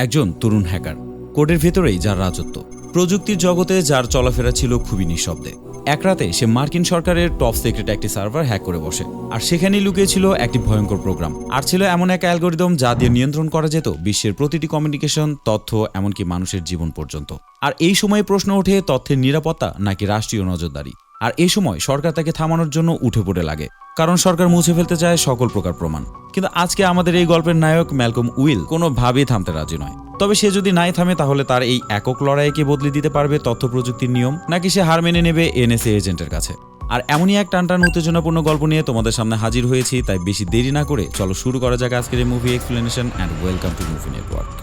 একজন তরুণ হ্যাকার। কোডের ভেতরেই যার রাজত্ব। প্রযুক্তির জগতে যার চলাফেরা ছিল খুবই নিঃশব্দে। এক রাতে সে মার্কিন সরকারের টপ সিক্রেট একটি সার্ভার হ্যাক করে বসে। আর সেখানেই লুকিয়েছিল একটি ভয়ঙ্কর প্রোগ্রাম। আর ছিল এমন এক অ্যালগোরিদম যা দিয়ে নিয়ন্ত্রণ করা যেত বিশ্বের প্রতিটি কমিউনিকেশন, তথ্য, এমনকি মানুষের জীবন পর্যন্ত। আর এই সময় প্রশ্ন ওঠে তথ্যের নিরাপত্তা নাকি রাষ্ট্রীয় নজরদারি? আর এ সময় সরকার তাকে থামানোর জন্য উঠে পড়ে লাগে। কারণ সরকার মুছে ফেলতে চায় সকল প্রকার প্রমাণ। কিন্তু আজকে আমাদের এই গল্পের নায়ক ম্যালকম উইল কোনোভাবেই থামতে রাজি নয়। তবে সে যদি নাই থামে, তাহলে তার এই একক লড়াইকে বদলে দিতে পারবে তথ্য প্রযুক্তির নিয়ম, নাকি সে হার মেনে নেবে এনএসএ এজেন্টের কাছে? আর এমনই এক টানটান উত্তেজনাপূর্ণ গল্প নিয়ে তোমাদের সামনে হাজির হয়েছি, তাই বেশি দেরি না করে চলো শুরু করা যাক আজকের এই movie explanation and welcome to movie network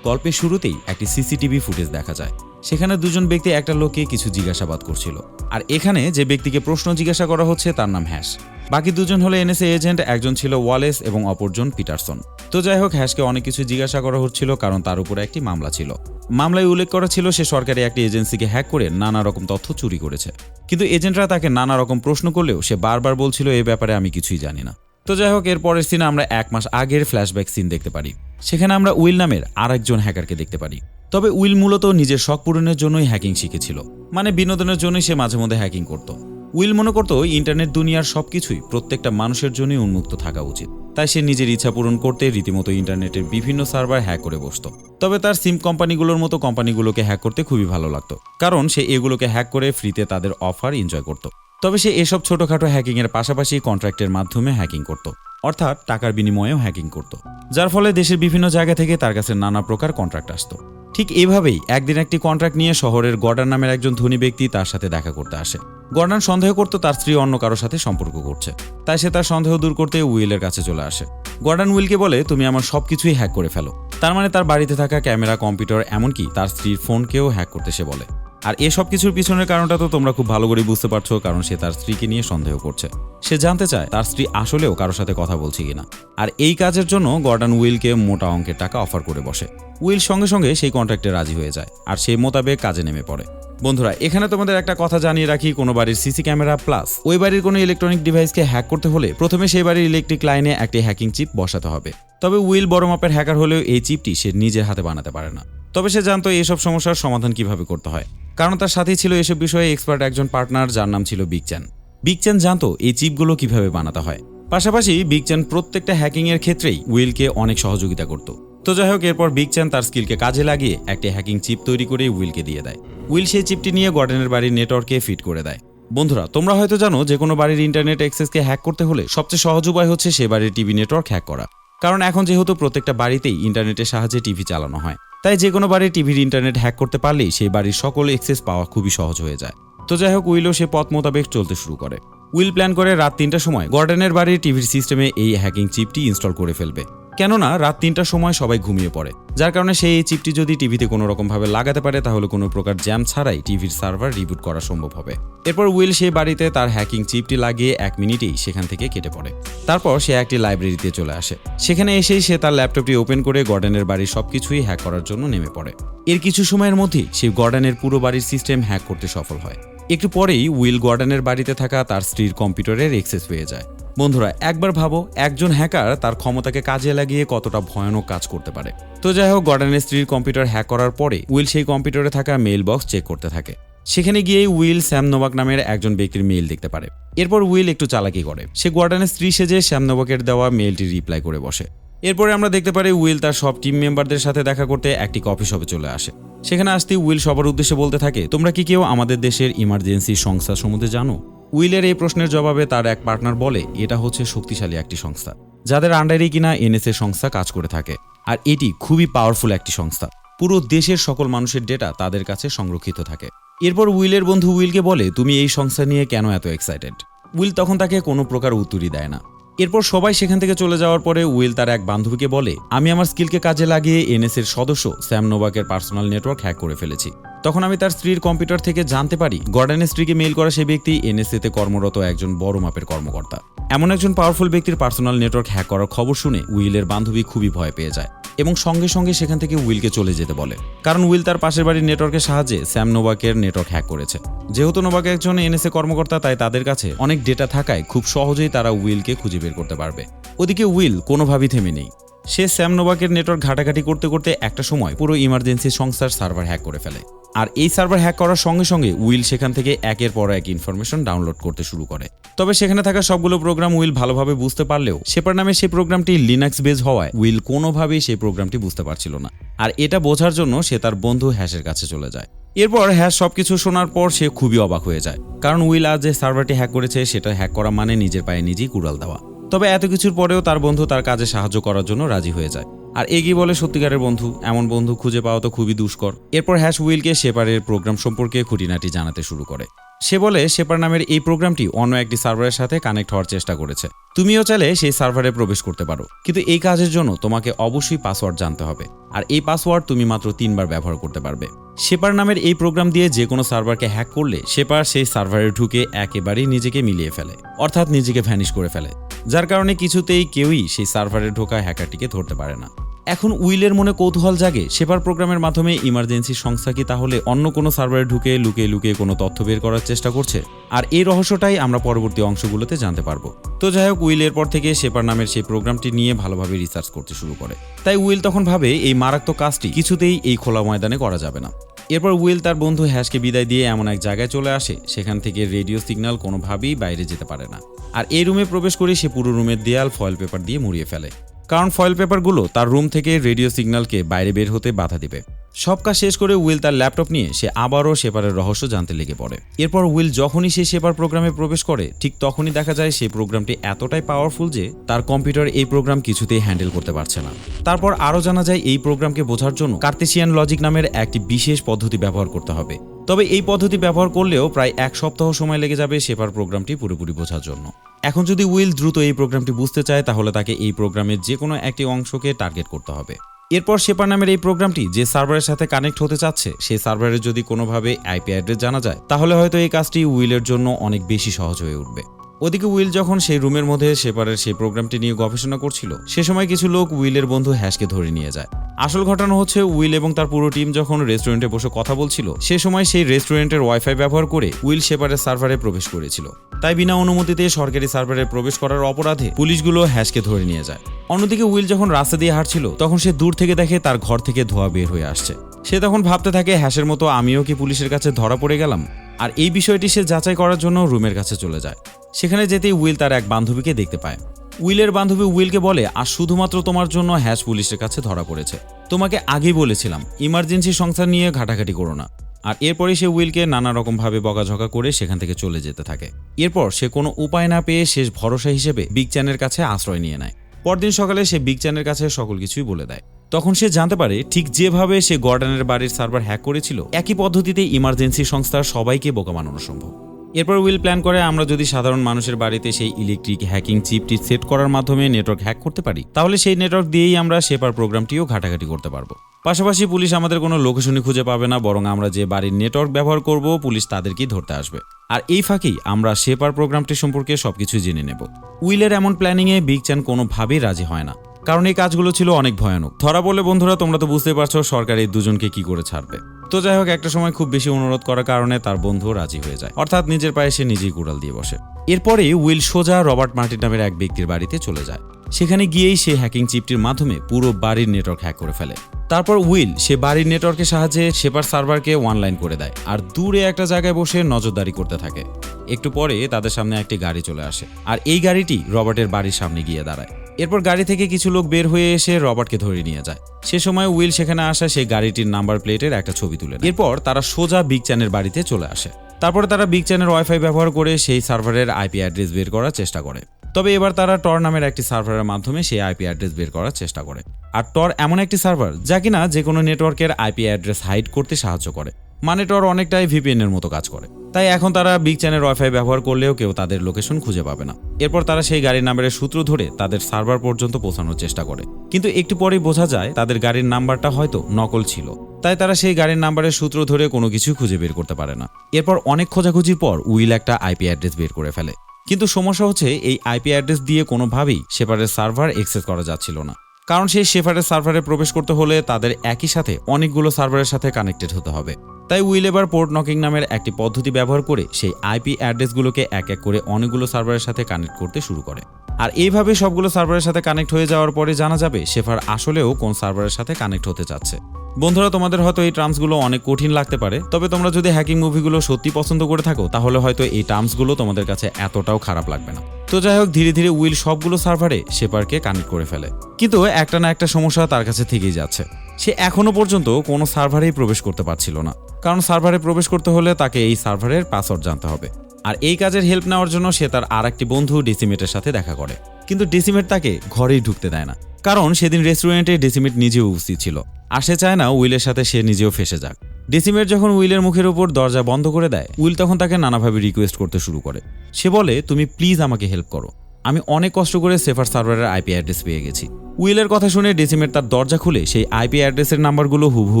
গল্পের শুরুতেই একটি সিসিটিভি ফুটেজ দেখা যায়। সেখানে দুজন ব্যক্তি একটা লোককে কিছু জিজ্ঞাসাবাদ করছিল। আর এখানে যে ব্যক্তিকে প্রশ্ন জিজ্ঞাসা করা হচ্ছে তার নাম হ্যাশ। বাকি দুজন হলো এনএসএ এজেন্ট, একজন ছিল ওয়ালেস এবং অপরজন পিটারসন। তো যাই হোক, হ্যাশকে অনেক কিছু জিজ্ঞাসা করা হচ্ছিল কারণ তার উপরে একটি মামলা ছিল। মামলায় উল্লেখ করা ছিল সে সরকারি একটি এজেন্সিকে হ্যাক করে নানা রকম তথ্য চুরি করেছে। কিন্তু এজেন্টরা তাকে নানা রকম প্রশ্ন করলেও সে বারবার বলছিল, এ ব্যাপারে আমি কিছুই জানি না। তো যাই হোক, এর পরের সিনে আমরা এক মাস আগের ফ্ল্যাশব্যাক সিন দেখতে পারি। সেখানে আমরা উইল নামের আর একজন হ্যাকারকে দেখতে পারি। তবে উইল মূলত নিজের শখ পূরণের জন্যই হ্যাকিং শিখেছিল। মানে বিনোদনের জন্যই সে মাঝে মধ্যে হ্যাকিং করত। উইল মনে করতো, ইন্টারনেট দুনিয়ার সবকিছুই প্রত্যেকটা মানুষের জন্যই উন্মুক্ত থাকা উচিত। তাই সে নিজের ইচ্ছা পূরণ করতে রীতিমতো ইন্টারনেটের বিভিন্ন সার্ভার হ্যাক করে বসত। তবে তার সিম কোম্পানিগুলোর মতো কোম্পানিগুলোকে হ্যাক করতে খুবই ভালো লাগতো। কারণ সে এগুলোকে হ্যাক করে ফ্রিতে তাদের অফার এনজয় করত। তবে সে এসব ছোটখাটো হ্যাকিংয়ের পাশাপাশি কন্ট্রাক্টের মাধ্যমে হ্যাকিং করত। অর্থাৎ টাকার বিনিময়েও হ্যাকিং করত। যার ফলে দেশের বিভিন্ন জায়গা থেকে তার কাছে নানা প্রকার কন্ট্রাক্ট আসতো। ঠিক এভাবেই একদিন একটি কন্ট্রাক্ট নিয়ে শহরের গর্ডান নামের একজন ধনী ব্যক্তি তার সাথে দেখা করতে আসে। গর্ডান সন্দেহ করত তার স্ত্রী অন্য কারও সাথে সম্পর্ক করছে। তাই সে তার সন্দেহ দূর করতে উইলের কাছে চলে আসে। গর্ডান উইলকে বলে, তুমি আমার সবকিছুই হ্যাক করে ফেলো। তার মানে তার বাড়িতে থাকা ক্যামেরা, কম্পিউটার, এমনকি তার স্ত্রীর ফোনকেও হ্যাক করতে সে বলে। আর এসব কিছুর পিছনের কারণটা তো তোমরা খুব ভালো করে বুঝতে পারছ, কারণ সে তার স্ত্রীকে নিয়ে সন্দেহ করছে। সে জানতে চায় তার স্ত্রী আসলেও কারোর সাথে কথা বলছে কিনা। আর এই কাজের জন্য গর্ডান উইলকে মোটা অঙ্কের টাকা অফার করে বসে। উইল সঙ্গে সঙ্গে সেই কন্ট্রাক্টে রাজি হয়ে যায়, আর সেই মোতাবেক কাজে নেমে পড়ে। বন্ধুরা, এখানে তোমাদের একটা কথা জানিয়ে রাখি, কোনো বাড়ির সিসি ক্যামেরা প্লাস ওই বাড়ির কোনো ইলেকট্রনিক ডিভাইসকে হ্যাক করতে হলে প্রথমে সেই বাড়ির ইলেকট্রিক লাইনে একটি হ্যাকিং চিপ বসাতে হবে। তবে উইল বড় মাপের হ্যাকার হলেও এই চিপটি সে নিজের হাতে বানাতে পারে না। তবে সে জানতো এইসব সমস্যার সমাধান কীভাবে করতে হয়। কারণ তার সাথেই ছিল এসব বিষয়ে এক্সপার্ট একজন পার্টনার যার নাম ছিল বিগচ্যান বিগচ্যান জানতো এই চিপগুলো কীভাবে বানাতে হয়। পাশাপাশি বিগচ্যান প্রত্যেকটা হ্যাকিং এর ক্ষেত্রেই উইলকে অনেক সহযোগিতা করত। তো যাই হোক, এরপর বিগচ্যান তার স্কিলকে কাজে লাগিয়ে একটি হ্যাকিং চিপ তৈরি করে উইলকে দিয়ে দেয়। উইল সেই চিপটি নিয়ে গর্ডেনের বাড়ির নেটওয়ার্কে ফিট করে দেয়। বন্ধুরা, তোমরা হয়তো জানো যে কোনো বাড়ির ইন্টারনেট অ্যাক্সেসকে হ্যাক করতে হলে সবচেয়ে সহজ উপায় হচ্ছে সে বাড়ির টিভি নেটওয়ার্ক হ্যাক করা। কারণ এখন যেহেতু প্রত্যেকটা বাড়িতেই ইন্টারনেটের সাহায্যে টিভি চালানো হয়। তাই যে কোনো বাড়ি টিভির ইন্টারনেট হ্যাক করতে পারলেই সেই বাড়ির সকল এক্সেস পাওয়া খুবই সহজ হয়ে যায়। তো যাই হোক উইলও সে পথ মোতাবেক চলতে শুরু করে। উইল প্ল্যান করে রাত তিনটার সময় গর্ডেনের বাড়ির টিভির সিস্টেমে এই হ্যাকিং চিপটি ইনস্টল করে ফেলবে। কেননা রাত তিনটার সময় সবাই ঘুমিয়ে পড়ে। যার কারণে সেই এই চিপটি যদি টিভিতে কোনো রকমভাবে লাগাতে পারে, তাহলে কোনো প্রকার জ্যাম ছাড়াই টিভির সার্ভার রিবুট করা সম্ভব হবে। এরপর উইল সেই বাড়িতে তার হ্যাকিং চিপটি লাগিয়ে এক মিনিটেই সেখান থেকে কেটে পড়ে। তারপর সে একটি লাইব্রেরিতে চলে আসে। সেখানে এসেই সে তার ল্যাপটপটি ওপেন করে গর্ডেনের বাড়ির সবকিছুই হ্যাক করার জন্য নেমে পড়ে। এর কিছু সময়ের মধ্যেই সে গর্ডেনের পুরো বাড়ির সিস্টেম হ্যাক করতে সফল হয়। একটু পরেই উইল গর্ডেনের বাড়িতে থাকা তার স্ত্রীর কম্পিউটারের এক্সেস পেয়ে যায়। বন্ধুরা, একবার ভাবো, একজন হ্যাকার তার ক্ষমতাকে কাজে লাগিয়ে কতটা ভয়ানক কাজ করতে পারে। তো যাই হোক গর্ডানের স্ত্রীর কম্পিউটার হ্যাক করার পরে উইল সেই কম্পিউটারে থাকা মেইল বক্স চেক করতে থাকে। সেখানে গিয়ে উইল স্যাম নোবাক নামের একজন ব্যক্তির মেইল দেখতে পারে। এরপর উইল একটু চালাকি করে। সে গর্ডানের স্ত্রী সেজে শ্যাম নোবাকের দেওয়া মেইলটি রিপ্লাই করে বসে। এরপরে আমরা দেখতে পারি উইল তার সব টিম মেম্বারদের সাথে দেখা করতে একটি কফি শপে চলে আসে। সেখানে আসতে উইল সবার উদ্দেশ্যে বলতে থাকে, তোমরা কি কেউ আমাদের দেশের ইমার্জেন্সি সংস্থা সম্বন্ধে জানো? উইলের এই প্রশ্নের জবাবে তার এক পার্টনার বলে, এটা হচ্ছে শক্তিশালী একটি সংস্থা, যাদের আন্ডারেই কিনা এনএসএ সংস্থা কাজ করে থাকে, আর এটি খুবই পাওয়ারফুল একটি সংস্থা। পুরো দেশের সকল মানুষের ডেটা তাদের কাছে সংরক্ষিত থাকে। এরপর উইলের বন্ধু উইলকে বলে, তুমি এই সংস্থা নিয়ে কেন এত এক্সাইটেড উইল তখন তাকে কোনো প্রকার উত্তরই দেয় না। এরপর সবাই সেখান থেকে চলে যাওয়ার পরে উইল তার এক বান্ধবীকে বলে, আমি আমার স্কিলকে কাজে লাগিয়ে এনএসএর সদস্য স্যাম নোবাকের পার্সোনাল নেটওয়ার্ক হ্যাক করে ফেলেছি। তখন আমি তার স্ত্রীর কম্পিউটার থেকে জানতে পারি, গর্ডানের স্ত্রীকে মেইল করা সেই ব্যক্তি এনএসএতে কর্মরত একজন বড় মাপের কর্মকর্তা। এমন একজন পাওয়ারফুল ব্যক্তির পার্সোনাল নেটওয়ার্ক হ্যাক করার খবর শুনে উইলের বান্ধবী খুবই ভয় পেয়ে যায় এবং সঙ্গে সঙ্গে সেখান থেকে উইলকে চলে যেতে বলে। কারণ উইল তার পাশের বাড়ির নেটওয়ার্কের সাহায্যে স্যাম নোবাকের নেটওয়ার্ক হ্যাক করেছে। যেহেতু নোবাক একজন এনএসএ কর্মকর্তা, তাই তাদের কাছে অনেক ডেটা থাকায় খুব সহজেই তারা উইলকে খুঁজে বের করতে পারবে। ওদিকে উইল কোনোভাবেই থেমে নেই। সে স্যাম নোভাকের নেটওয়ার্ক ঘাটাঘাটি করতে করতে একটা সময় পুরো ইমার্জেন্সি সংস্থার সার্ভার হ্যাক করে ফেলে। আর এই সার্ভার হ্যাক করার সঙ্গে সঙ্গে উইল সেখান থেকে একের পর এক ইনফরমেশন ডাউনলোড করতে শুরু করে। তবে সেখানে থাকা সবগুলো প্রোগ্রাম উইল ভালোভাবে বুঝতে পারলেও সেপার নামে সেই প্রোগ্রামটি লিনাক্স বেজ হওয়ায় উইল কোনোভাবেই সেই প্রোগ্রামটি বুঝতে পারছিল না। আর এটা বোঝার জন্য সে তার বন্ধু হ্যাশের কাছে চলে যায়। এরপর হ্যাশ সবকিছু শোনার পর সে খুবই অবাক হয়ে যায়। কারণ উইল আজ যে সার্ভারটি হ্যাক করেছে সেটা হ্যাক করা মানে নিজের পায়ে নিজেই কুড়াল দেওয়া। তবে এত কিছুর পরেও তার বন্ধু তার কাজে সাহায্য করার জন্য রাজি হয়ে যায়। আর এগিয়ে বলে, সত্যিকারের বন্ধু, এমন বন্ধু খুঁজে পাওয়া তো খুবই দুষ্কর। এরপর হ্যাশ উইলকে শেপারের প্রোগ্রাম সম্পর্কে খুঁটিনাটি জানাতে শুরু করে। সে বলে, শেপার নামের এই প্রোগ্রামটি অন্য একটি সার্ভারের সাথে কানেক্ট হওয়ার চেষ্টা করেছে। তুমিও চাইলে সেই সার্ভারে প্রবেশ করতে পারো। কিন্তু এই কাজের জন্য তোমাকে অবশ্যই পাসওয়ার্ড জানতে হবে। আর এই পাসওয়ার্ড তুমি মাত্র তিনবার ব্যবহার করতে পারবে। শেপার নামের এই প্রোগ্রাম দিয়ে যে কোনো সার্ভারকে হ্যাক করলে শেপার সেই সার্ভারে ঢুকে একেবারেই নিজেকে মিলিয়ে ফেলে। অর্থাৎ নিজেকে ভ্যানিশ করে ফেলে। যার কারণে কিছুতেই কেউই সেই সার্ভারে ঢোকা হ্যাকারটিকে ধরতে পারে না। এখন উইলের মনে কৌতূহল জাগে সেপার প্রোগ্রামের মাধ্যমে ইমার্জেন্সি সংস্থা কি তাহলে অন্য কোনো সার্ভারে ঢুকে লুকিয়ে লুকিয়ে কোনো তথ্য বের করার চেষ্টা করছে? আর এই রহস্যটাই আমরা পরবর্তী অংশগুলোতে জানতে পারব। তো যাই হোক, উইল এরপর থেকে সেপার নামের সেই প্রোগ্রামটি নিয়ে ভালোভাবে রিসার্চ করতে শুরু করে। তাই উইল তখন ভাবে, এই মারাত্মক কাজটি কিছুতেই এই খোলা ময়দানে করা যাবে না। এরপর উইল তার বন্ধু হ্যাশকে বিদায় দিয়ে এমন এক জায়গায় চলে আসে, সেখান থেকে রেডিও সিগন্যাল কোনোভাবেই বাইরে যেতে পারে না। আর এই রুমে প্রবেশ করে সে পুরো রুমের দেয়াল ফয়েল পেপার দিয়ে মুড়িয়ে ফেলে। কারণ ফয়েল পেপারগুলো তার রুম থেকে রেডিও সিগন্যালকে বাইরে বের হতে বাধা দিবে। সব কাজ শেষ করে উইল তার ল্যাপটপ নিয়ে সে আবারও সেপারের রহস্য জানতে লেগে পড়ে। এরপর উইল যখনই সে সেপার প্রোগ্রামে প্রবেশ করে, ঠিক তখনই দেখা যায় সেই প্রোগ্রামটি এতটাই পাওয়ারফুল যে তার কম্পিউটার এই প্রোগ্রাম কিছুতেই হ্যান্ডেল করতে পারছে না। তারপর আরও জানা যায় এই প্রোগ্রামকে বোঝার জন্য কার্তেশিয়ান লজিক নামের একটি বিশেষ পদ্ধতি ব্যবহার করতে হবে। তবে এই পদ্ধতি ব্যবহার করলেও প্রায় এক সপ্তাহ সময় লেগে যাবে সেপার প্রোগ্রামটি পুরোপুরি বোঝার জন্য। এখন যদি উইল দ্রুত এই প্রোগ্রামটি বুঝতে চায়, তাহলে তাকে এই প্রোগ্রামের যে কোনো একটি অংশকে টার্গেট করতে হবে। এরপর শেপার নামের এই প্রোগ্রামটি যে সার্ভারের সাথে কানেক্ট হতে চাচ্ছে সেই সার্ভারের যদি কোনোভাবে আইপি অ্যাড্রেস জানা যায়, তাহলে হয়তো এই কাজটি উইলের জন্য অনেক বেশি সহজ হয়ে উঠবে। ওদিকে উইল যখন সেই রুমের মধ্যে সেপারের সেই প্রোগ্রামটি নিয়ে গবেষণা করছিল, সে সময় কিছু লোক উইলের বন্ধু হ্যাশকে ধরে নিয়ে যায়। আসল ঘটনা হচ্ছে, উইল এবং তার পুরো টিম যখন রেস্টুরেন্টে বসে কথা বলছিল, সে সময় সেই রেস্টুরেন্টের ওয়াইফাই ব্যবহার করে উইল সেপারের সার্ভারে প্রবেশ করেছিল। তাই বিনা অনুমতিতে সরকারি সার্ভারে প্রবেশ করার অপরাধে পুলিশগুলো হ্যাশকে ধরে নিয়ে যায়। অন্যদিকে উইল যখন রাস্তা দিয়ে হাঁটছিল, তখন সে দূর থেকে দেখে তার ঘর থেকে ধোয়া বের হয়ে আসছে। সে তখন ভাবতে থাকে, হ্যাশের মতো আমিও কি পুলিশের কাছে ধরা পড়ে গেলাম? আর এই বিষয়টি সে যাচাই করার জন্য রুমের কাছে চলে যায়। সেখানে যেতেই উইল তার এক বান্ধবীকে দেখতে পায়। উইলের বান্ধবী উইলকে বলে, আর শুধুমাত্র তোমার জন্য হ্যাশ পুলিশের কাছে ধরা পড়েছে। তোমাকে আগেই বলেছিলাম, ইমার্জেন্সি সংসার নিয়ে ঘাটাঘাটি করো না। আর এরপরে সে উইলকে নানা রকমভাবে বকাঝকা করে সেখান থেকে চলে যেতে থাকে। এরপর সে কোনো উপায় না পেয়ে শেষ ভরসা হিসেবে বিগ চ্যানের কাছে আশ্রয় নিয়ে নেয়। পরদিন সকালে সে বিগ চ্যানের কাছে সকল কিছুই বলে দেয়। তখন সে জানতে পারে ঠিক যেভাবে সে গর্ডানের বাড়ির সার্ভার হ্যাক করেছিল, একই পদ্ধতিতে ইমার্জেন্সি সংস্থার সবাইকে বোকা বানানো সম্ভব। এরপর উইল প্ল্যান করে আমরা যদি সাধারণ মানুষের বাড়িতে সেই ইলেকট্রিক হ্যাকিং চিপটি সেট করার মাধ্যমে নেটওয়ার্ক হ্যাক করতে পারি, তাহলে সেই নেটওয়ার্ক দিয়েই আমরা সেপার প্রোগ্রামটিও ঘাটাঘাটি করতে পারব। পাশাপাশি পুলিশ আমাদের কোনো লোকেশনই খুঁজে পাবে না, বরং আমরা যে বাড়ির নেটওয়ার্ক ব্যবহার করব, পুলিশ তাদেরকেই ধরতে আসবে। আর এই ফাঁকেই আমরা শেপার প্রোগ্রামটি সম্পর্কে সবকিছু জেনে নেব। উইলের এমন প্ল্যানিংয়ে বিগ চ্যান কোনোভাবেই রাজি হয় না। কারণ এই কাজগুলো ছিল অনেক ভয়ানক। ধরা বলে বন্ধুরা, তোমরা তো বুঝতে পারছ সরকার এই দুজনকে কি করে ছাড়বে। তো যাই হোক, একটা সময় খুব বেশি অনুরোধ করার কারণে তার বন্ধু রাজি হয়ে যায়। অর্থাৎ নিজের পায়ে সে নিজেই কুড়াল দিয়ে বসে। এরপরে উইল সোজা রবার্ট মার্টিন নামের এক ব্যক্তির বাড়িতে চলে যায়। সেখানে গিয়েই সে হ্যাকিং চিপটির মাধ্যমে পুরো বাড়ির নেটওয়ার্ক হ্যাক করে ফেলে। তারপর উইল সে বাড়ির নেটওয়ার্কের সাহায্যে সেপার সার্ভারকে অনলাইন করে দেয় আর দূরে একটা জায়গায় বসে নজরদারি করতে থাকে। একটু পরে তাদের সামনে একটি গাড়ি চলে আসে। আর এই গাড়িটি রবার্টের বাড়ির সামনে গিয়ে দাঁড়ায়। এরপর গাড়ি থেকে কিছু লোক বের হয়ে এসে রবার্টকে ধরে নিয়ে যায়। সে সময় উইল সেখানে আসা সেই গাড়িটির নাম্বার প্লেটের একটা ছবি তুলে এরপর তারা সোজা বিগ চ্যানের বাড়িতে চলে আসে। তারপরে তারা বিগ চ্যানের ওয়াইফাই ব্যবহার করে সেই সার্ভারের আইপি অ্যাড্রেস বের করার চেষ্টা করে। তবে এবার তারা টর নামের একটি সার্ভারের মাধ্যমে সেই আইপি অ্যাড্রেস বের করার চেষ্টা করে। আর টর এমন একটি সার্ভার যা কিনা যে কোনো নেটওয়ার্কের আইপি অ্যাড্রেস হাইড করতে সাহায্য করে। মানে টর অনেকটাই ভিপিএন এর মতো কাজ করে। তাই এখন তারা বিগ চ্যানের ওয়াইফাই ব্যবহার করলেও কেউ তাদের লোকেশন খুঁজে পাবে না। এরপর তারা সেই গাড়ির নাম্বারের সূত্র ধরে তাদের সার্ভার পর্যন্ত পৌঁছানোর চেষ্টা করে। কিন্তু একটু পরেই বোঝা যায়, তাদের গাড়ির নাম্বারটা হয়তো নকল ছিল। তাই তারা সেই গাড়ির নাম্বারের সূত্র ধরে কোনো কিছু খুঁজে বের করতে পারে না। এরপর অনেক খোঁজাখুঁজির পর উইল একটা আইপি অ্যাড্রেস বের করে ফেলে। কিন্তু সমস্যা হচ্ছে, এই আইপি অ্যাড্রেস দিয়ে কোনোভাবেই সেপারের সার্ভার এক্সেস করা যাচ্ছিল না। কারণ সেই শেফারের সার্ভারে প্রবেশ করতে হলে তাদের একই সাথে অনেকগুলো সার্ভারের সাথে কানেক্টেড হতে হবে। তাই উইল এবার পোর্ট নকিং নামের একটি পদ্ধতি ব্যবহার করে সেই আইপি অ্যাড্রেসগুলোকে এক এক করে অনেকগুলো সার্ভারের সাথে কানেক্ট করতে শুরু করে। আর এইভাবে সবগুলো সার্ভারের সাথে কানেক্ট হয়ে যাওয়ার পরে জানা যাবে শেফার আসলেও কোন সার্ভারের সাথে কানেক্ট হতে চাচ্ছে। বন্ধুরা, তোমাদের হয়তো এই টার্মসগুলো অনেক কঠিন লাগতে পারে, তবে তোমরা যদি হ্যাকিং মুভিগুলো সত্যি পছন্দ করে থাকো, তাহলে হয়তো এই টার্মসগুলো তোমাদের কাছে এতটাও খারাপ লাগবে না। তো যাই হোক, ধীরে ধীরে উইল সবগুলো সার্ভারে শেপারকে কানেক্ট করে ফেলে। কিন্তু একটা না একটা সমস্যা তার কাছে থেকেই যাচ্ছে। সে এখনও পর্যন্ত কোনো সার্ভারেই প্রবেশ করতে পারছিল না। কারণ সার্ভারে প্রবেশ করতে হলে তাকে এই সার্ভারের পাসওয়ার্ড জানতে হবে। আর এই কাজের হেল্প নেওয়ার জন্য সে তার আর একটি বন্ধু ডেসিমেটের সাথে দেখা করে। কিন্তু ডেসিমেট তাকে ঘরেই ঢুকতে দেয় না। কারণ সেদিন রেস্টুরেন্টে ডেসিমেট নিজেও উপস্থিত ছিল। আর সে চায় না উইলের সাথে সে নিজেও ফেসে যাক। ডেসিমেট যখন উইলের মুখের উপর দরজা বন্ধ করে দেয়, উইল তখন তাকে নানাভাবে রিকোয়েস্ট করতে শুরু করে। সে বলে, তুমি প্লিজ আমাকে হেল্প করো। আমি অনেক কষ্ট করে সেফার সার্ভারের আইপি অ্যাড্রেস পেয়ে গেছি। উইলের কথা শুনে ডেসিমেট তার দরজা খুলে সেই আইপি অ্যাড্রেসের নাম্বারগুলো হুবহু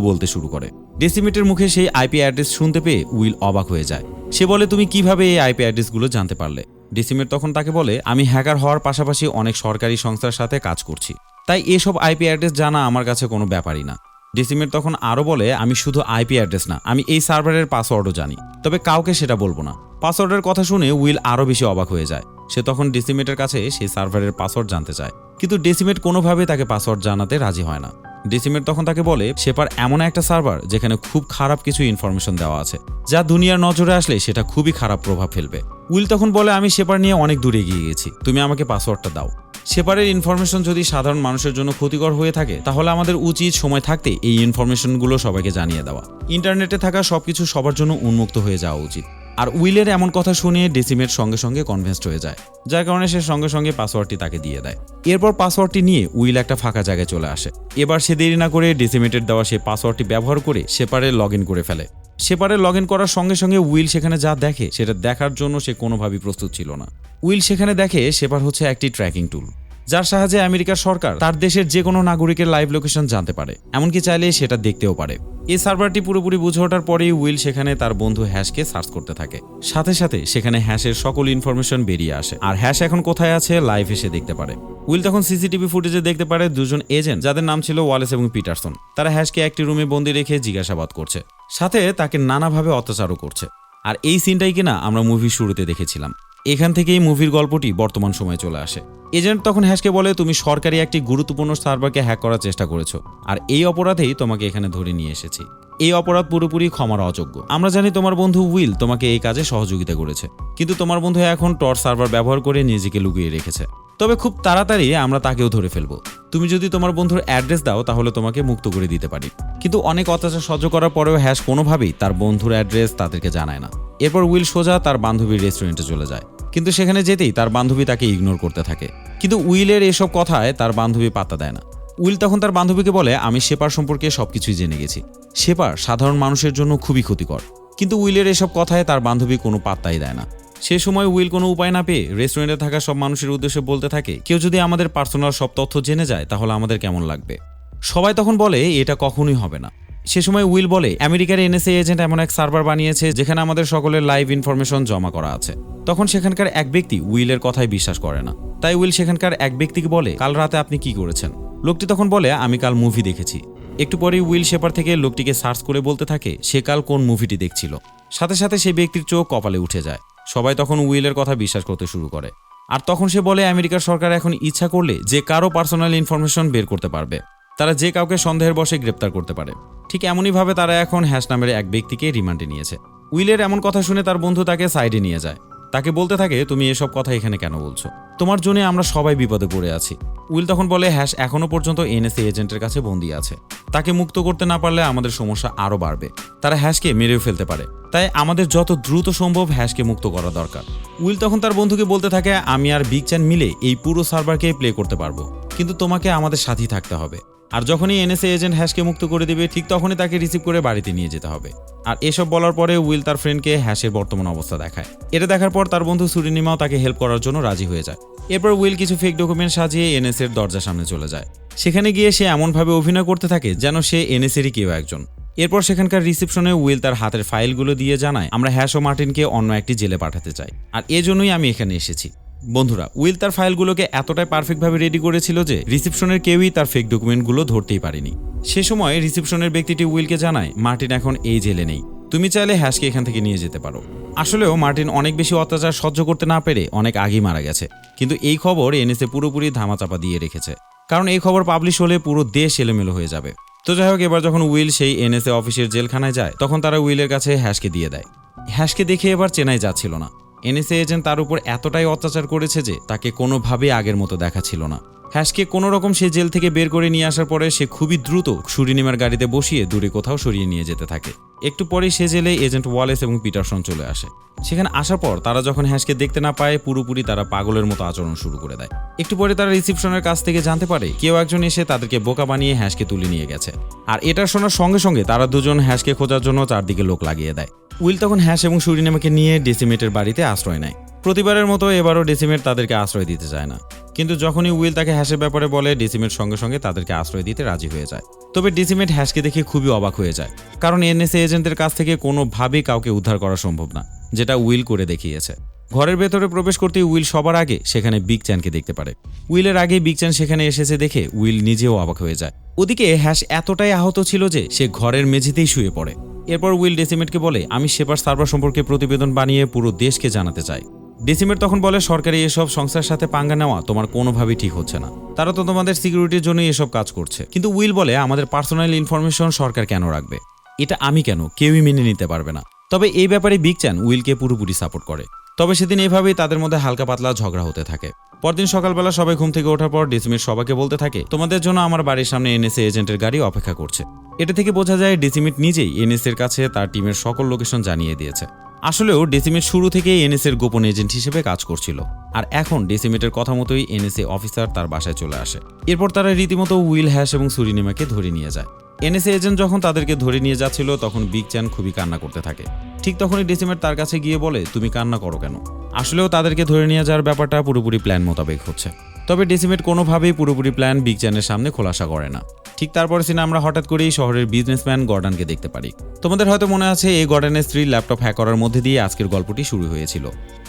বলতে শুরু করে। ডেসিমেটের মুখে সেই আইপি অ্যাড্রেস শুনতে পেয়ে উইল অবাক হয়ে যায়। সে বলে, তুমি কীভাবে এই আইপি অ্যাড্রেসগুলো জানতে পারলে? ডেসিমেট তখন তাকে বলে, আমি হ্যাকার হওয়ার পাশাপাশি অনেক সরকারি সংস্থার সাথে কাজ করছি। তাই এসব আইপি অ্যাড্রেস জানা আমার কাছে কোনো ব্যাপারই না। ডেসিমেট তখন আরও বলে, আমি শুধু আইপি অ্যাড্রেস না, আমি এই সার্ভারের পাসওয়ার্ডও জানি। তবে কাউকে সেটা বলব না। পাসওয়ার্ডের কথা শুনে উইল আরও বেশি অবাক হয়ে যায়। সে তখন ডেসিমেটের কাছে সেই সার্ভারের পাসওয়ার্ড জানতে চায়। কিন্তু ডেসিমেট কোনোভাবে তাকে পাসওয়ার্ড জানাতে রাজি হয় না। ডেসিমেট তখন তাকে বলে সেপার এমন একটা সার্ভার যেখানে খুব খারাপ কিছু ইনফরমেশন দেওয়া আছে, যা দুনিয়ার নজরে আসলে সেটা খুবই খারাপ প্রভাব ফেলবে। উইল তখন বলে, আমি সেপার নিয়ে অনেক দূরে এগিয়ে গেছি। তুমি আমাকে পাসওয়ার্ডটা দাও। সেপারের ইনফরমেশন যদি সাধারণ মানুষের জন্য ক্ষতিকর হয়ে থাকে, তাহলে আমাদের উচিত সময় থাকতে এই ইনফরমেশনগুলো সবাইকে জানিয়ে দেওয়া। ইন্টারনেটে থাকা সবকিছু সবার জন্য উন্মুক্ত হয়ে যাওয়া উচিত। আর উইলের এমন কথা শুনে ডেসিমেট সঙ্গে সঙ্গে কনভিন্সড হয়ে যায়, যার কারণে সে সঙ্গে সঙ্গে পাসওয়ার্ডটি তাকে দিয়ে দেয়। এরপর পাসওয়ার্ডটি নিয়ে উইল একটা ফাঁকা জায়গায় চলে আসে। এবার সে দেরি না করে ডেসিমেটের দেওয়া সে পাসওয়ার্ডটি ব্যবহার করে সেপারে লগ ইন করে ফেলে। সেপারে লগ ইন করার সঙ্গে সঙ্গে উইল সেখানে যা দেখে, সেটা দেখার জন্য সে কোনোভাবেই প্রস্তুত ছিল না। উইল সেখানে দেখে, সেপার হচ্ছে একটি ট্র্যাকিং টুল যার সাহায্যে আমেরিকার সরকার তার দেশের যে কোনো নাগরিকের লাইভ লোকেশন জানতে পারে। এমনকি চাইলে সেটা দেখতেও পারে। এই সার্ভারটি পুরোপুরি বুঝে ওঠার পরেই উইল সেখানে তার বন্ধু হ্যাশকে সার্চ করতে থাকে। সাথে সাথে সেখানে হ্যাশের সকল ইনফরমেশন বেরিয়ে আসে। আর হ্যাশ এখন কোথায় আছে লাইভ এসে দেখতে পারে। উইল তখন সিসিটিভি ফুটেজে দেখতে পারে দুজন এজেন্ট যাদের নাম ছিল ওয়ালেস এবং পিটারসন। তারা হ্যাশকে একটি রুমে বন্দি রেখে জিজ্ঞাসাবাদ করছে। সাথে তাকে নানাভাবে অত্যাচারও করছে। আর এই সিনটাই কিনা আমরা মুভির শুরুতে দেখেছিলাম। এখান থেকেই মুভির গল্পটি বর্তমান সময়ে চলে আসে। এজেন্ট তখন হ্যাশকে বলে, তুমি সরকারি একটি গুরুত্বপূর্ণ সার্ভারকে হ্যাক করার চেষ্টা করেছ, আর এই অপরাধেই তোমাকে এখানে ধরে নিয়ে এসেছি। এই অপরাধ পুরোপুরি ক্ষমার অযোগ্য। আমরা জানি তোমার বন্ধু উইল তোমাকে এই কাজে সহযোগিতা করেছে, কিন্তু তোমার বন্ধু এখন টর সার্ভার ব্যবহার করে নিজেকে লুকিয়ে রেখেছে। তবে খুব তাড়াতাড়ি আমরা তাকেও ধরে ফেলব। তুমি যদি তোমার বন্ধুর অ্যাড্রেস দাও, তাহলে তোমাকে মুক্ত করে দিতে পারি। কিন্তু অনেক অত্যাচার সহ্য করার পরেও হ্যাশ কোনোভাবেই তার বন্ধুর অ্যাড্রেস তাদেরকে জানায় না। এরপর উইল সোজা তার বান্ধবীর রেস্টুরেন্টে চলে যায়। কিন্তু সেখানে যেতেই তার বান্ধবী তাকে ইগনোর করতে থাকে। কিন্তু উইলের এসব কথায় তার বান্ধবী পাত্তা দেয় না। উইল তখন তার বান্ধবীকে বলে, আমি শেপার সম্পর্কে সবকিছুই জেনে গেছি। শেপার সাধারণ মানুষের জন্য খুবই ক্ষতিকর। কিন্তু উইলের এসব কথায় তার বান্ধবী কোনো পাত্তাই দেয় না। সে সময় উইল কোনো উপায় না পেয়ে রেস্টুরেন্টে থাকা সব মানুষের উদ্দেশ্যে বলতে থাকে, কেউ যদি আমাদের পার্সোনাল সব তথ্য জেনে যায়, তাহলে আমাদের কেমন লাগবে? সবাই তখন বলে, এটা কখনোই হবে না। সে সময় উইল বলে, আমেরিকার এনএসএ এজেন্ট এমন এক সার্ভার বানিয়েছে যেখানে আমাদের সকলের লাইভ ইনফরমেশন জমা করা আছে। তখন সেখানকার এক ব্যক্তি উইলের কথায় বিশ্বাস করে না। তাই উইল সেখানকার এক ব্যক্তিকে বলে, কাল রাতে আপনি কি করেছেন? লোকটি তখন বলে, আমি কাল মুভি দেখেছি। একটু পরেই উইল শেপার থেকে লোকটিকে সার্চ করে বলতে থাকে, সে কাল কোন মুভিটি দেখছিল? সাথে সাথে সেই ব্যক্তির চোখ কপালে উঠে যায়। সবাই তখন উইলের কথা বিশ্বাস করতে শুরু করে। আর তখন সে বলে, আমেরিকার সরকার এখন ইচ্ছা করলে যে কারও পার্সোনাল ইনফরমেশন বের করতে পারবে। তারা যে কাউকে সন্দেহের বসে গ্রেপ্তার করতে পারে। ঠিক এমনইভাবে তারা এখন হ্যাশ নামের এক ব্যক্তিকে রিমান্ডে নিয়েছে। উইলের এমন কথা শুনে তার বন্ধু তাকে সাইডে নিয়ে যায়। তাকে বলতে থাকে, তুমি এসব কথা এখানে কেন বলছো? তোমার জন্য আমরা সবাই বিপদে পড়ে আছি। উইল তখন বলে, হ্যাশ এখনও পর্যন্ত এনএসএ এজেন্টের কাছে বন্দি আছে। তাকে মুক্ত করতে না পারলে আমাদের সমস্যা আরও বাড়বে। তারা হ্যাশকে মেরেও ফেলতে পারে। তাই আমাদের যত দ্রুত সম্ভব হ্যাশকে মুক্ত করা দরকার। উইল তখন তার বন্ধুকে বলতে থাকে, আমি আর বিগ চ্যান মিলে এই পুরো সার্ভারকে প্লে করতে পারব। কিন্তু তোমাকে আমাদের সাথেই থাকতে হবে। আর যখনই এনএসএ এজেন্ট হ্যাশকে মুক্ত করে দেবে, ঠিক তখনই তাকে রিসিভ করে বাড়িতে নিয়ে যেতে হবে। আর এসব বলার পরে উইল তার ফ্রেন্ডকে হ্যাশের বর্তমান অবস্থা দেখায়। এটা দেখার পর তার বন্ধু সুরিনিমাও তাকে হেল্প করার জন্য রাজি হয়ে যায়। এরপর উইল কিছু ফেক ডকুমেন্ট সাজিয়ে এনএস এর দরজার সামনে চলে যায়। সেখানে গিয়ে সে এমনভাবে অভিনয় করতে থাকে যেন সে এনএসএরই কেউ একজন। এরপর সেখানকার রিসেপশনে উইল তার হাতের ফাইলগুলো দিয়ে জানায়, আমরা হ্যাশ ও মার্টিনকে অন্য একটি জেলে পাঠাতে চাই। আর এজন্যই আমি এখানে এসেছি। বন্ধুরা, উইল তার ফাইলগুলোকে এতটাই পারফেক্টভাবে রেডি করেছিল যে রিসেপশনের কেউই তার ফেক ডকুমেন্টগুলো ধরতেই পারেনি। সে সময় রিসিপশনের ব্যক্তিটি উইলকে জানায়, মার্টিন এখন এই জেলে নেই। তুমি চাইলে হ্যাশকে এখান থেকে নিয়ে যেতে পারো। আসলেও মার্টিন অনেক বেশি অত্যাচার সহ্য করতে না পেরে অনেক আগেই মারা গেছে। কিন্তু এই খবর এনএসএ পুরোপুরি ধামাচাপা দিয়ে রেখেছে। কারণ এই খবর পাবলিশ হলে পুরো দেশ এলোমেলো হয়ে যাবে। তো যাই হোক, এবার যখন উইল সেই এনএসএ অফিসের জেলখানায় যায়, তখন তারা উইলের কাছে হ্যাশকে দিয়ে দেয়। হ্যাশকে দেখে এবার চেনাই যাচ্ছিল না। এনএসএ এজেন্ট তার উপর এতটাই অত্যাচার করেছে যে তাকে কোনোভাবেই আগের মতো দেখা ছিল না। হ্যাশকে কোনো রকম সে জেল থেকে বের করে নিয়ে আসার পরে সে খুবই দ্রুত সুরিনিমার গাড়িতে বসিয়ে দূরে কোথাও সরিয়ে নিয়ে যেতে থাকে। একটু পরেই সে জেলে এজেন্ট ওয়ালেস এবং পিটারসন চলে আসে। সেখানে আসার পর তারা যখন হ্যাশকে দেখতে না পায়, পুরোপুরি তারা পাগলের মতো আচরণ শুরু করে দেয়। একটু পরে তারা রিসিপশনের কাছ থেকে জানতে পারে, কেউ একজন এসে তাদেরকে বোকা বানিয়ে হ্যাশকে তুলে নিয়ে গেছে। আর এটা শোনার সঙ্গে সঙ্গে তারা দুজন হ্যাশকে খোঁজার জন্য চারদিকে লোক লাগিয়ে দেয়। উইল তখন হ্যাশ এবং সুরিনামাকে নিয়ে ডেসিমেটের বাড়িতে আশ্রয় নেয়। প্রতিবারের মতো এবারও ডেসিমেট তাদেরকে আশ্রয় দিতে চায় না। কিন্তু যখনই উইল তাকে হ্যাশের ব্যাপারে বলে, ডেসিমেট সঙ্গে সঙ্গে তাদেরকে আশ্রয় দিতে রাজি হয়ে যায়। তবে ডেসিমেট হ্যাশকে দেখে খুবই অবাক হয়ে যায়। কারণ এনএসএ এজেন্টের কাছ থেকে কোনোভাবেই কাউকে উদ্ধার করা সম্ভব না, যেটা উইল করে দেখিয়েছে। ঘরের ভেতরে প্রবেশ করতে উইল সবার আগে সেখানে বিগ চ্যানকে দেখতে পারে। উইলের আগে বিগ চ্যান সেখানে এসেছে দেখে উইল নিজেও অবাক হয়ে যায়। ওদিকে হ্যাশ এতটাই আহত ছিল যে সে ঘরের মেঝেতেই শুয়ে পড়ে। এরপর উইল ডেসিমেটকে বলে, আমি সেপার সার্ভার সম্পর্কে প্রতিবেদন বানিয়ে পুরো দেশকে জানাতে চাই। ডেসিমেট তখন বলে, সরকারি এসব সংস্থার সাথে পাঙ্গা নেওয়া তোমার কোনোভাবেই ঠিক হচ্ছে না। তারা তো তোমাদের সিকিউরিটির জন্য এসব কাজ করছে। কিন্তু উইল বলে, আমাদের পার্সোনাল ইনফরমেশন সরকার কেন রাখবে? এটা আমি কেন? কেউই মেনে নিতে পারবে না। তবে এই ব্যাপারে বিগ চ্যান উইলকে পুরোপুরি সাপোর্ট করে। তবে সেদিন এভাবেই তাদের মধ্যে হালকা পাতলা ঝগড়া হতে থাকে। পরদিন সকালবেলা সবাই ঘুম থেকে ওঠার পর ডিসিমিট সবাইকে বলতে থাকে, তোমাদের জন্য আমার বাড়ির সামনে এনএসএ এজেন্টের গাড়ি অপেক্ষা করছে। এটা থেকে বোঝা যায়, ডিসিমিট নিজেই এনএস এর কাছে তার টিমের সকল লোকেশন জানিয়ে দিয়েছে। আসলেও ডেসিমেট শুরু থেকেই এনএস এর গোপন এজেন্ট হিসেবে কাজ করছিল। আর এখন ডেসিমিটের কথা মতোই এনএসএ অফিসার তার বাসায় চলে আসে। এরপর তারা রীতিমতো উইল হ্যাশ এবং সুরিনিমাকে ধরে নিয়ে যায়। এনএসএ এজেন্ট যখন তাদেরকে ধরে নিয়ে যাচ্ছিল, তখন বিগ চ্যান খুবই কান্না করতে থাকে। ঠিক তখনই ডেসিমেট তার কাছে গিয়ে বলে, তুমি কান্না করো কেন? আসলেও তাদেরকে ধরে নিয়ে যাওয়ার ব্যাপারটা পুরোপুরি প্ল্যান মোতাবেক হচ্ছে। তবে ডেসিমেট কোনোভাবেই পুরোপুরি প্ল্যান বিগ চ্যানের সামনে খোলাসা করে না। ঠিক তারপরে সিনে আমরা হঠাৎ করেই শহরের বিজনেসম্যান গর্ডানকে দেখতে পারি। তোমাদের হয়তো মনে আছে, এই গর্ডানের স্ত্রীর ল্যাপটপ হ্যাক করার মধ্যে দিয়ে আজকের গল্পটি শুরু হয়েছিল।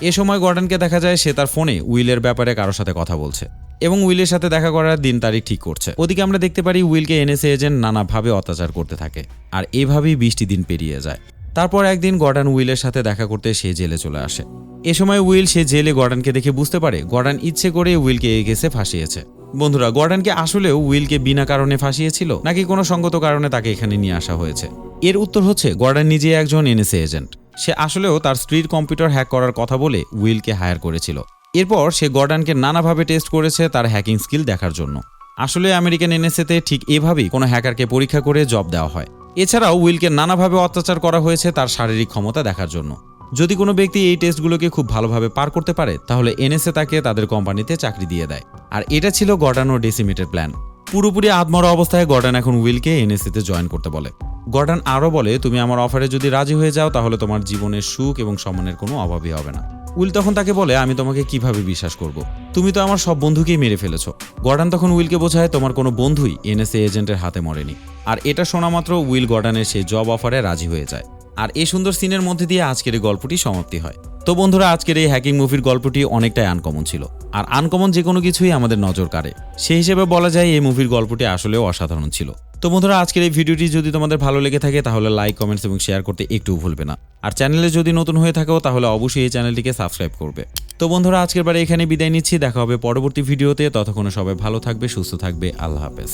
এ সময় গর্ডানকে দেখা যায়, সে তার ফোনে উইলের ব্যাপারে কারোর সাথে কথা বলছে এবং উইলের সাথে দেখা করার দিন তারিখ ঠিক করছে। ওদিকে আমরা দেখতে পারি উইলকে এনএসএ এজেন্ট নানাভাবে অত্যাচার করতে থাকে, আর এভাবেই বৃষ্টি দিন পেরিয়ে যায়। তারপর একদিন গর্ডান উইলের সাথে দেখা করতে সে জেলে চলে আসে। এ সময় উইল সে জেলে গর্ডানকে দেখে বুঝতে পারে গর্ডান ইচ্ছে করে উইলকে এই ফাঁসিয়েছে। বন্ধুরা, গর্ডানকে আসলেও উইলকে বিনা কারণে ফাঁসিয়েছিল নাকি কোনো সঙ্গত কারণে তাকে এখানে নিয়ে আসা হয়েছে? এর উত্তর হচ্ছে, গর্ডান নিজে একজন এনএসএ এজেন্ট। সে আসলেও তার স্ত্রীর কম্পিউটার হ্যাক করার কথা বলে উইলকে হায়ার করেছিল। এরপর সে গর্ডানকে নানাভাবে টেস্ট করেছে তার হ্যাকিং স্কিল দেখার জন্য। আসলে আমেরিকান এনএসএতে ঠিক এভাবেই কোনো হ্যাকারকে পরীক্ষা করে জব দেওয়া হয়। এছাড়াও উইলকে নানাভাবে অত্যাচার করা হয়েছে তার শারীরিক ক্ষমতা দেখার জন্য। যদি কোনো ব্যক্তি এই টেস্টগুলোকে খুব ভালোভাবে পার করতে পারে, তাহলে এনএসএ তাকে তাদের কোম্পানিতে চাকরি দিয়ে দেয়। আর এটা ছিল গর্ডান ও ডেসিমেটের প্ল্যান। পুরোপুরি আত্মরা অবস্থায় গর্ডান এখন উইলকে এনএসএতে জয়েন করতে বলে। গর্ডান আরও বলে, তুমি আমার অফারে যদি রাজি হয়ে যাও, তাহলে তোমার জীবনের সুখ এবং সম্মানের কোনো অভাবই হবে না। উইল তখন তাকে বলে, আমি তোমাকে কীভাবে বিশ্বাস করব? তুমি তো আমার সব বন্ধুকেই মেরে ফেলেছ। গর্ডান তখন উইলকে বোঝায়, তোমার কোনো বন্ধুই এনএসএ এজেন্টের হাতে মরেনি। আর এটা শোনা মাত্র উইল গর্ডানের সেই জব অফারে রাজি হয়ে যায়। আর এই সুন্দর সিনের মধ্যে দিয়ে আজকের এই গল্পটি সমাপ্তি হয়। তো বন্ধুরা, আজকের এই হ্যাকিং মুভির গল্পটি অনেকটাই আনকমন ছিল। আর আনকমন যে কোনো কিছুই আমাদের নজর কাড়ে। সেই হিসেবে বলা যায় এই মুভির গল্পটি আসলেও অসাধারণ ছিল। তো বন্ধুরা, আজকের এই ভিডিওটি যদি তোমাদের ভালো লেগে থাকে, তাহলে লাইক কমেন্টস এবং শেয়ার করতে একটু ভুলবে না। আর চ্যানেলে যদি নতুন হয়ে থাকো, তাহলে অবশ্যই এই চ্যানেলটিকে সাবস্ক্রাইব করবে। তো বন্ধুরা, আজকের বারে এখানে বিদায় নিচ্ছি। দেখা হবে পরবর্তী ভিডিওতে। ততক্ষণে সবাই ভালো থাকবে, সুস্থ থাকবে। আল্লাহ হাফেজ।